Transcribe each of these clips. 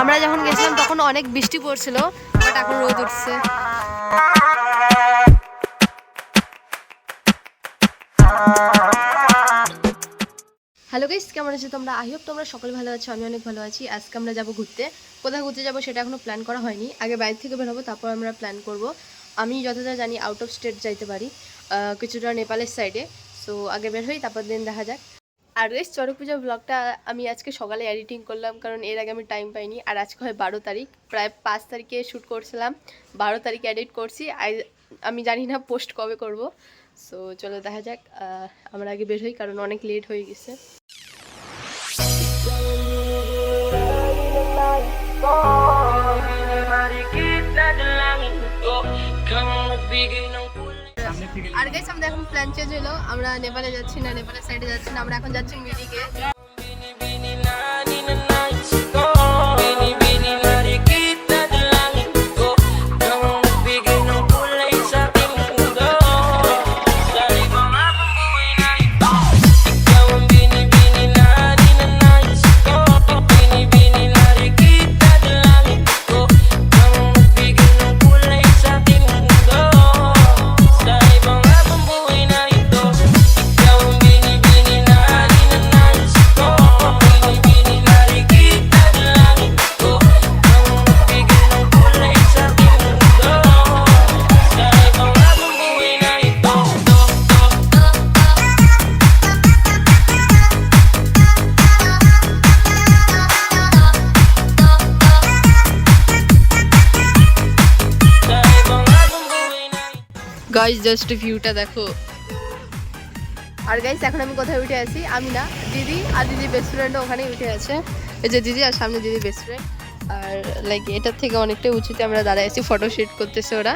আমরা যখন গেছিলাম, তখন অনেক বৃষ্টি পড়ছিল, বাট এখন রোদ উঠছে। হ্যালো গাইস কেমন আছো তোমরা? আই হোপ তোমরা সকলে ভালো আছো, আমি অনেক ভালো আছি। আজকে আমরা যাব ঘুরতে। কোথায় ঘুরতে যাব সেটা এখনও প্ল্যান করা হয়নি। আগে বাইরে থেকে বেরোবো তারপর আমরা প্ল্যান করব। আমি যতটা জানি আউট অফ স্টেট যাইতে পারি কিছুটা নেপালের সাইডে সো আগে বের হই, তারপর দিন দেখা যাক। আর গাইস চড়ক পূজার ব্লগটা আমি আজকে সকালে এডিটিং করলাম, কারণ এর আগে আমি টাইম পাইনি। আর আজকে হয় বারো তারিখ, প্রায় পাঁচ তারিখে শ্যুট করছিলাম। বারো তারিখে এডিট করছি। আমি জানি না পোস্ট কবে করব। সো চলো দেখা যাক। আমরা আগে বের হই, কারণ অনেক লেট হয়ে গেছে। আর গাইস আমাদের এখন প্ল্যান চেঞ্জ হলো আমরা নেপালে যাচ্ছি না, নেপালের সাইডে যাচ্ছি না, আমরা এখন যাচ্ছি মিরিকে। গাইস জাস্ট ভিউটা দেখো। আর গাইস এখন আমি কোথায় উঠে আছি? আমি না, দিদি আর দিদি বেস্ট ফ্রেন্ডও ওখানেই উঠে আছে। এই যে দিদি আর সামনে দিদি বেস্ট ফ্রেন্ড আর লাইক এটার থেকে অনেকটা উঁচুতে আমরা দাঁড়ায় আছি ফটো শুট করতেছে ওরা।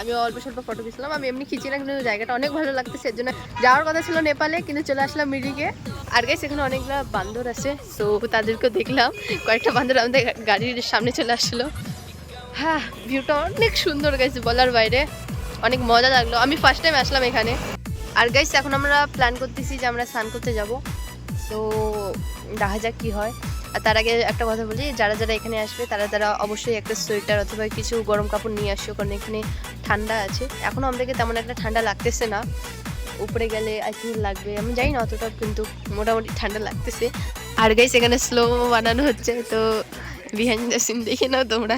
আমি অল্প স্বল্প ফটো দিয়েছিলাম আমি এমনি খিচিলাম কিন্তু জায়গাটা অনেক ভালো লাগতেছে, এর জন্য যাওয়ার কথা ছিল নেপালে, কিন্তু চলে আসলাম মিরিকে। আর গাইস এখানে অনেকগুলো বান্দর আছে সো তাদেরকেও দেখলাম। কয়েকটা বান্দর আমাদের গাড়ির সামনে চলে আসলো। হ্যাঁ ভিউটা অনেক সুন্দর গেছে বলার বাইরে। অনেক মজা লাগল। আমি ফার্স্ট টাইম আসলাম এখানে। আর গাইস এখন আমরা প্ল্যান করতেছি যে আমরা স্নান করতে যাব। তো দেখা যাক কী হয়। আর তার আগে একটা কথা বলি, যারা যারা এখানে আসবে, তারা তারা অবশ্যই একটা সোয়েটার অথবা কিছু গরম কাপড় নিয়ে আসো, কারণ এখানে ঠান্ডা আছে। এখনও আমাদেরকে তেমন একটা ঠান্ডা লাগতেছে না। উপরে গেলে আই থিঙ্ক লাগবে। আমি জানি না অতটা, কিন্তু মোটামুটি ঠান্ডা লাগতেছে। আর গাইস এখানে স্লো বানানো হচ্ছে, তো বিহাইন্ড দ্য সিন দেখে নাও তোমরা।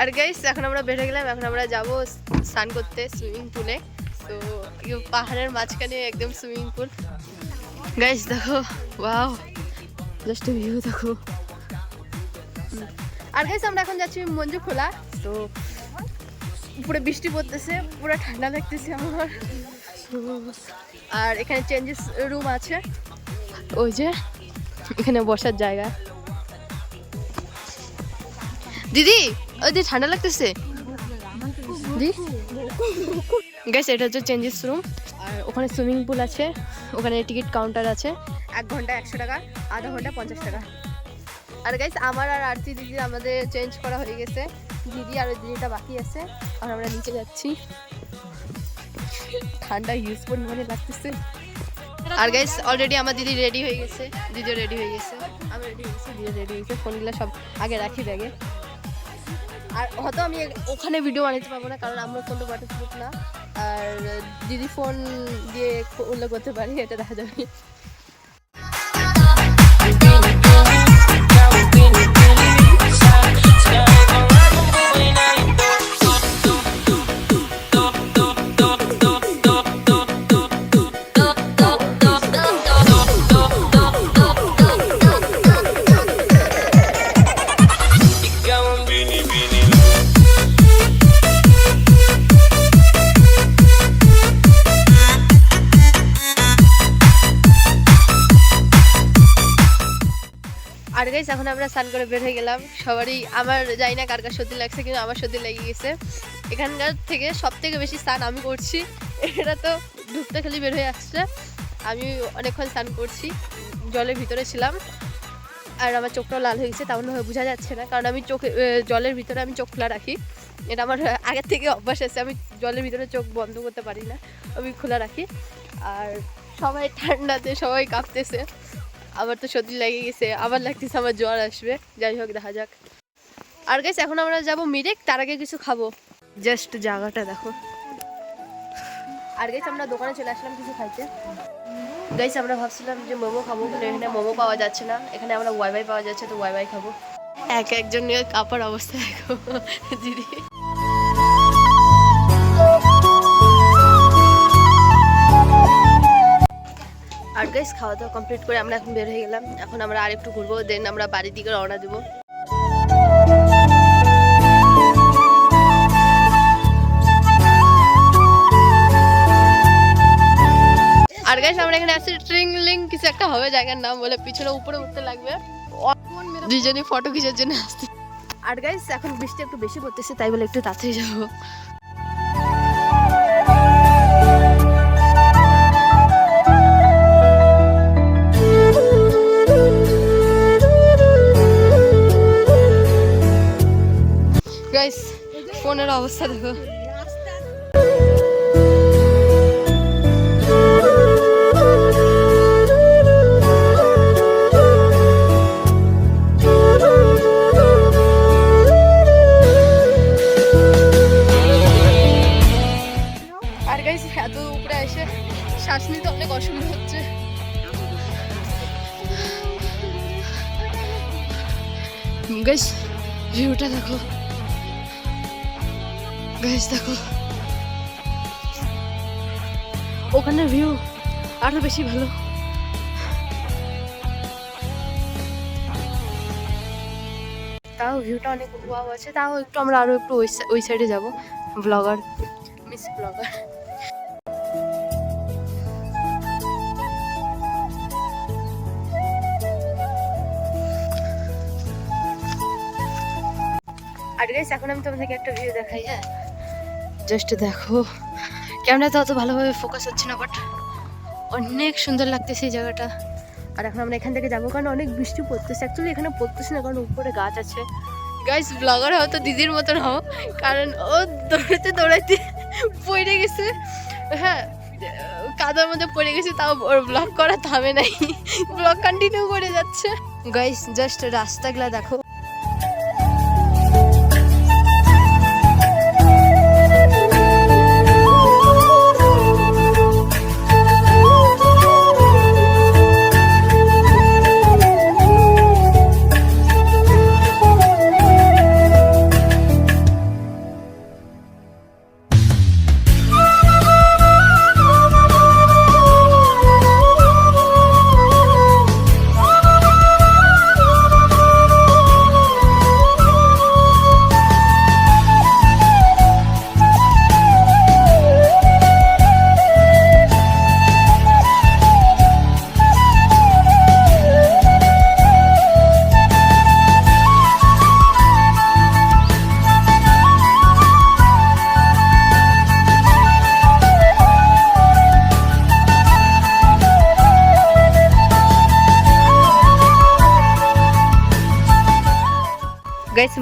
আর গাইস এখন আমরা বেড়ে গেলাম, এখন আমরা যাব স্নান করতে সুইমিং পুলে তো পাহাড়ের মাঝখানে একদম সুইমিং পুল গাইস দেখো ওয়াও জাস্ট ভিউ দেখো। আর গাইস আমরা এখন যাচ্ছি মঞ্জু খোলা। তো পুরো বৃষ্টি পড়তেছে, পুরো ঠান্ডা লাগতেছে আমার। আর এখানে চেঞ্জেস রুম আছে। ওই যে এখানে বসার জায়গা। দিদি ওই দিদি ঠান্ডা লাগতেছে। গ্যাস এটা হচ্ছে চেঞ্জেস রুম আর ওখানে সুইমিং পুল আছে ওখানে টিকিট কাউন্টার আছে। এক ঘণ্টা একশো টাকা আধা ঘণ্টা পঞ্চাশ টাকা। আর গাইস আমার আর আরতি দিদি আমাদের চেঞ্জ করা হয়ে গেছে। দিদি আর ওই দিদিটা বাকি আছে। আর আমরা নিচে যাচ্ছি। ঠান্ডা ইউজ পরিমাণে লাগতেছে। আর গাইস অলরেডি আমার দিদি রেডি হয়ে গেছে। দিদিও রেডি হয়ে গেছে। আমি রেডি হয়ে গেছি দিদি রেডি হয়ে গেছে। ফোনগুলো সব আগে রাখি ব্যাগে। আর হয়তো আমি ওখানে ভিডিও বানাতে পারব না কারণ আমার ফোনটা ওয়াটারপ্রুফ না। আর দিদি ফোন দিয়ে উল্লেখ করতে পারি এটা দেখা যাবে। গাইস এখন আমরা স্নান করে বের হয়ে গেলাম। সবারই আমার জানি না কার কার সর্দি লাগছে, কিন্তু আমার সর্দি লেগে গেছে। এখানকার থেকে সব থেকে বেশি স্নান আমি করছি। এরা তো ঢুকতে খালি বের হয়ে আসছে। আমি অনেকক্ষণ স্নান করছি জলের ভিতরে ছিলাম। আর আমার চোখটাও লাল হয়ে গেছে, তেমন বোঝা যাচ্ছে না। কারণ আমি চোখে জলের ভিতরে আমি চোখ খোলা রাখি। এটা আমার আগের থেকে অভ্যাস আছে, আমি জলের ভিতরে চোখ বন্ধ করতে পারি না। আমি খোলা রাখি। আর সবাই ঠান্ডাতে, সবাই কাঁপতেছে। আমার তো সর্দি লেগে গেছে আবার লাগতেছে আমার জ্বর আসবে, যাই হোক, দেখা যাক। আর গাইস এখন আমরা যাব মিরেক, তার আগে কিছু খাব। জাস্ট জায়গাটা দেখো। আর গাইস আমরা দোকানে চলে আসলাম কিছু খাইতে। গাইস আমরা ভাবছিলাম যে মোমো খাব, কিন্তু এখানে মোমো পাওয়া যাচ্ছে না। এখানে আমরা ওয়াইফাই পাওয়া যাচ্ছে, তো ওয়াইফাই খাব। এক একজন নিয়ে কাপড় অবস্থা দেখো, দিদি। গাইস খাওয়া দাওয়া কমপ্লিট করে আমরা এখন বের হয়ে গেলাম। এখন আমরা আর একটু ঘুরবো দেন আমরা বাড়ির দিকে রওনা দেবো। আর গাইস আমরা এখানে আসছি ট্রিংলিং, কিছু একটা হবে জায়গার নাম বলে পিছনে উপরে উঠতে লাগবে। দুজনই ফটো খিচার জন্য আসছি। আর গাইস এখন বৃষ্টি একটু বেশি পড়তেছে, তাই বলে একটু তাড়াতাড়ি যাব। ফোনের অবস্থা দেখো। এত উপরে এসে শ্বাস নিতে অনেক অসুবিধা হচ্ছে। ভিউটা দেখো। গাইস দেখো। ওখানের ভিউ আরও বেশি ভালো। তাও ভিউটা অনেক ওয়াও আছে। তাও একটু আমরা আরও একটু ওই ওই সাইডে যাব। ব্লগার মিস ব্লগার আর গাইস এখন আমি তোমাদেরকে একটা ভিউ দেখাই হ্যাঁ? জাস্ট দেখো। ক্যামেরা তো অত ভালোভাবে ফোকাস হচ্ছে না বাট অনেক সুন্দর লাগতেছে এই জায়গাটা। আর এখন আমরা এখান থেকে যাব, কারণ অনেক বৃষ্টি পড়তেছে। অ্যাকচুয়ালি এখানে পড়তেছে না, কারণ উপরে গাছ আছে। গাইস ব্লগার হয়তো দিদির মতন হও। কারণ ও দৌড়াতে দৌড়াতে পড়ে গেছে। হ্যাঁ কাদার মধ্যে পড়ে গেছে, তাও ওর ব্লগ করা থামে নাই। ব্লগ কন্টিনিউ করে যাচ্ছে। গাইস জাস্ট রাস্তাগুলা দেখো।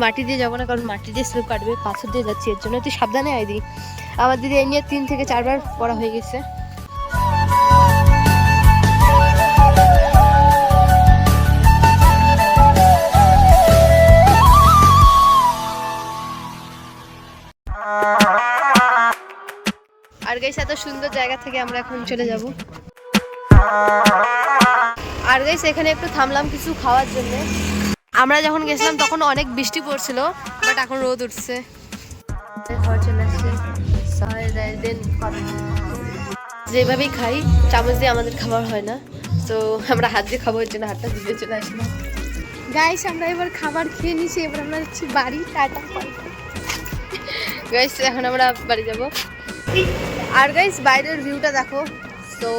মাটি দিয়ে যাব না, কারণ মাটি দিয়ে স্লিপ কাটবে, পাথর দিয়ে যাচ্ছি, এর জন্য তুই সাবধানে আয় দি। আমার দিদি এই নিয়ে তিন থেকে চারবার পড়া হয়ে গেছে। আর গাইস, এত সুন্দর জায়গা থেকে আমরা এখন চলে যাব। আর গাইস, এখানে একটু থামলাম কিছু খাওয়ার জন্য। আমরা যখন গেছিলাম তখন অনেক বৃষ্টি পড়ছিল বাট এখন রোদ উঠছে। যেভাবেই খাই চামচ দিয়ে আমাদের খাবার হয় না। তো আমরা হাত দিয়ে খাব এর জন্য হাতটা দিয়ে চলে আসলাম। গাইস আমরা এবার খাবার খেয়ে নিছি এবার আমরা যাচ্ছি বাড়ি টাটা গাইস এখন আমরা বাড়ি যাব। আর গাইস বাইরের ভিউটা দেখো। তো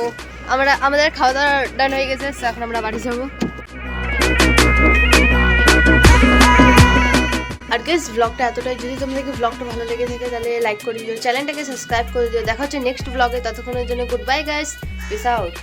আমরা আমাদের খাওয়া দাওয়া ডান হয়ে গেছে এখন আমরা বাড়ি যাব। আর গেস ব্লগটা এতটাই। যদি তোমাদেরকে ব্লগটা ভালো লেগে থাকে, তাহলে লাইক করে দিও। চ্যানেলটাকে সাবস্ক্রাইব করে দিও। দেখা হচ্ছে নেক্সট ব্লগে ততক্ষণের জন্য good bye guys peace out